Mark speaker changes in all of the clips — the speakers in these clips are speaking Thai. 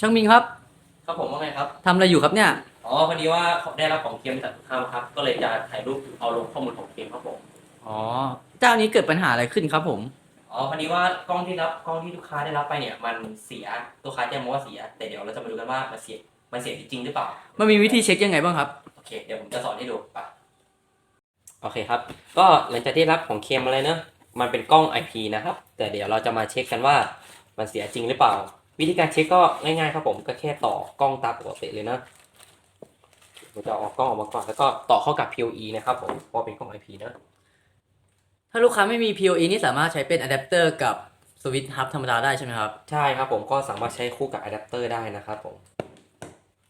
Speaker 1: ช่างมิงครับ
Speaker 2: ครับผมว่าไงครับ
Speaker 1: ทำอะไรอยู่ครับเนี่ย
Speaker 2: อ๋อพอดีว่าได้รับของเกมจากทางครับ ก็เลยจะถ่ายรูปเอาลงข้อมูลของเกมครับผม
Speaker 1: อ๋อ เจ้านี้เกิดปัญหาอะไรขึ้นครับผม
Speaker 2: อ๋อพอดีว่ากล้องที่รับกล้องที่ลูกค้าได้รับไปเนี่ยมันเสียลูกค้าแจ้งมาว่าเสีย แต่เดี๋ยวเราจะมาดูกันว่ามันเสียมันเสียจริงๆหรือเปล่า
Speaker 1: มันมีวิธีเช็คยังไงบ้างครับ
Speaker 2: โอเค เดี๋ยวผมจะสอนให้ดูไปโอเคครับ ก็หลังจากที่รับของเคมมาเลยเนอะมันเป็นกล้อง IP นะครับ แต่เดี๋ยวเราจะมาเช็คกันว่ามันเสียจริงหรือเปล่า วิธีการเช็คก็ง่ายๆครับผมก็แค่ต่อกล้องตามปกติเลยนะผมจะเอากล้องออกมาก่อนแล้วก็ต่อเข้ากับ PoE นะครับผมเพราะเป็นกล้อง IP นะ
Speaker 1: ถ้าลูกค้าไม่มี PoE นี่สามารถใช้เป็นอะแดปเตอร์กับสวิตช์ฮับธรรมดาได้ใช่ไหมครับ
Speaker 2: ใช่ครับผมก็สามารถใช้คู่กับอะแดปเตอร์ได้นะครับผม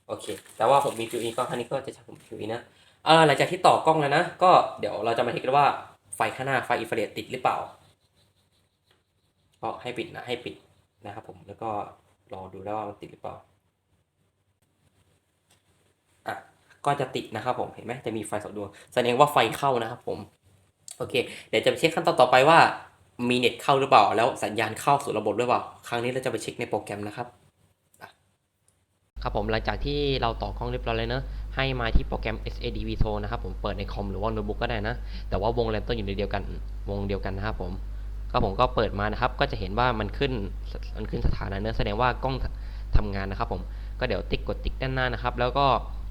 Speaker 2: โอเค แต่ว่าผมมี PoE ก็คันนี้ก็จะใช้ผม PoE นะเออหลังจากที่ต่อกล้องแล้วนะ ก็เดี๋ยวเราจะมาเช็คกันว่าไฟข้างหน้าไฟอินฟราเรดติดหรือเปล่า ก็ให้ปิดนะให้ปิดนะครับผมแล้วก็ รอดูแล้วว่ามันติดหรือเปล่าอะก็จะติดนะครับผมเห็นไหมจะมีไฟสองดวงแสดงว่าไฟเข้านะครับผมโอเค เดี๋ยวจะไปเช็คขั้นตอนต่อไปว่ามีเน็ตเข้าหรือเปล่า แล้วสัญญาณเข้าสู่ระบบหรือเปล่า ครั้งนี้เราจะไปเช็คในโปรแกรมนะครับครับผมหลังจากที่เราต่อกล้องเรียบร้อยเลยเนอะให้มาที่โปรแกรม SAD Vito นะครับผมเปิดในคอมหรือว่าโน้ตบุ๊กก็ได้นะ แต่ว่าวงแรมต้นอยู่ในเดียวกันวงเดียวกันนะครับผม ก็ผมก็เปิดมานะครับ ก็จะเห็นว่ามันขึ้นมันขึ้นสถานะเนอแสดงว่ากล้องทำงานนะครับ ผมก็เดี๋ยวติ๊กกดติ๊กด้านหน้านะครับ แล้วก็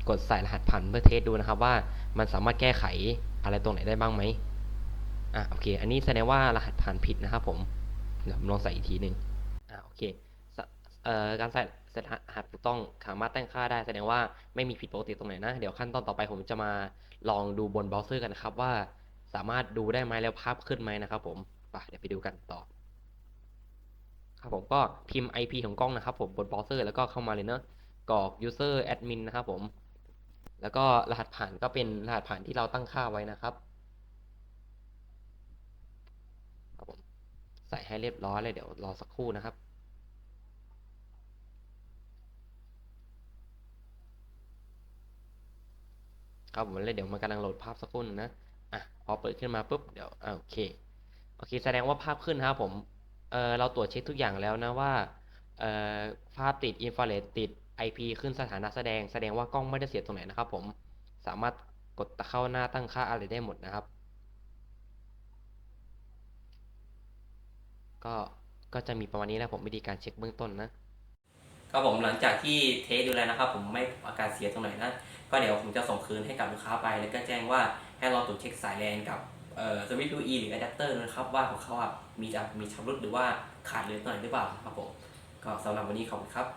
Speaker 2: กดใส่รหัสผ่านเพื่อเทสดูนะครับ ว่ามันสามารถแก้ไขอะไรตรงไหนได้บ้างไหมอะโอเค อันนี้แสดงว่ารหัสผ่านผิดนะครับ ผมเดี๋ยวผมลองใส่อีกทีหนึ่งอะโอเคเอ่อการใส่ใส่รหัสถูกต้องสามารถตั้งค่าได้แสดงว่าไม่มีผิดปกติตรงไหนนะ เดี๋ยวขั้นตอนต่อไปผมจะมาลองดูบนเบราว์เซอร์กันนะครับว่าสามารถดูได้ไหมแล้วภาพขึ้นไหมนะครับผม ไปเดี๋ยวไปดูกันต่อ ครับผมก็พิมพ์ IP ของกล้องนะครับผมบนเบราว์เซอร์แล้วก็เข้ามาเลยเนอะกรอก user admin นะครับผม แล้วก็รหัสผ่านก็เป็นรหัสผ่านที่เราตั้งค่าไว้นะครับครับผมใส่ให้เรียบร้อยเลยเดี๋ยวรอสักครู่นะครับครับผมเลยเดี๋ยวมันกำลังโหลดภาพสักครู่นึงนะ อะ พอเปิดขึ้นมาปุ๊บ เดี๋ยวอ่าโอเค เคแสดงว่าภาพขึ้นนะครับผมเออเราตรวจเช็คทุกอย่างแล้วนะว่าเออภาพติดอินฟราเรดติด IP ขึ้นสถานะแสดง แสดงว่ากล้องไม่ได้เสียตรงไหนนะครับผมสามารถกดเข้าหน้าตั้งค่าอะไรได้หมดนะครับ ก็ก็จะมีประมาณนี้นะผมวิธีการเช็คเบื้องต้นนะครับผมหลังจากที่เทสดูแล้วนะครับ ผมไม่อาการเสียตรงไหนนะก็เดี๋ยวผมจะส่งคืนให้กับลูกค้าไป แล้วก็แจ้งว่าให้เราตรวจเช็คสายแลนกับ เอ่อสวิตช์ UE หรืออะแดปเตอร์นะครับว่าของเขาอะมีจะมีชำรุดหรือว่าขาดเหลือตรงไหนหรือเปล่าครับผมก็สำหรับวันนี้ขอบคุณครับ